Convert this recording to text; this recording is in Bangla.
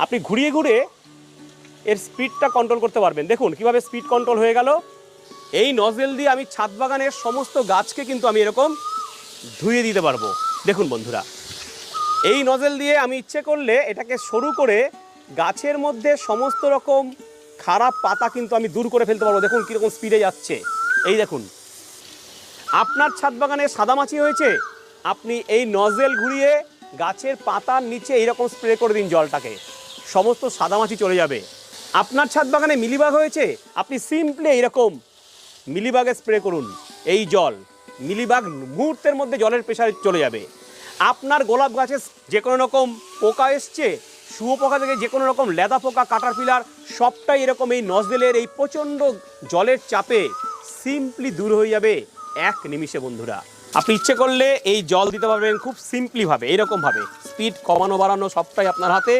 আপনি ঘুরিয়ে ঘুরে এর স্পিডটা কন্ট্রোল করতে পারবেন। দেখুন, কীভাবে স্পিড কন্ট্রোল হয়ে গেল। এই নজেল দিয়ে আমি ছাদ বাগানের সমস্ত গাছকে কিন্তু আমি এরকম ধুয়ে দিতে পারব। দেখুন বন্ধুরা, এই নজেল দিয়ে আমি ইচ্ছে করলে এটাকে সরু করে গাছের মধ্যে সমস্ত রকম খারাপ পাতা কিন্তু আমি দূর করে ফেলতে পারব। দেখুন কীরকম স্পিডে যাচ্ছে। এই দেখুন, আপনার ছাদ বাগানে সাদামাছি হয়েছে? আপনি এই নজেল ঘুরিয়ে গাছের পাতার নিচে এইরকম স্প্রে করে দিন জলটাকে। সমস্ত সাদামাছি চলে যাবে। আপনার ছাদ বাগানে মিলিবাগ হয়েছে? আপনি সিম্পলি এইরকম মিলিবাগে স্প্রে করুন। এই জল মিলিবাগ মুহূর্তের মধ্যে জলের প্রেশারে চলে যাবে। আপনার গোলাপ গাছে যে কোনো রকম পোকা এসছে, শুয়োপোকা থেকে যে কোনো রকম লেদা পোকা কাটার পিলার সবটাই এরকম এই নজদেলের এই প্রচণ্ড জলের চাপে সিম্পলি দূর হয়ে যাবে এক নিমিষে বন্ধুরা। আপনি ইচ্ছে করলে এই জল দিতে পারবেন খুব সিম্পলিভাবে এইরকমভাবে স্পিড কমানো, বাড়ানো সবটাই আপনার হাতে।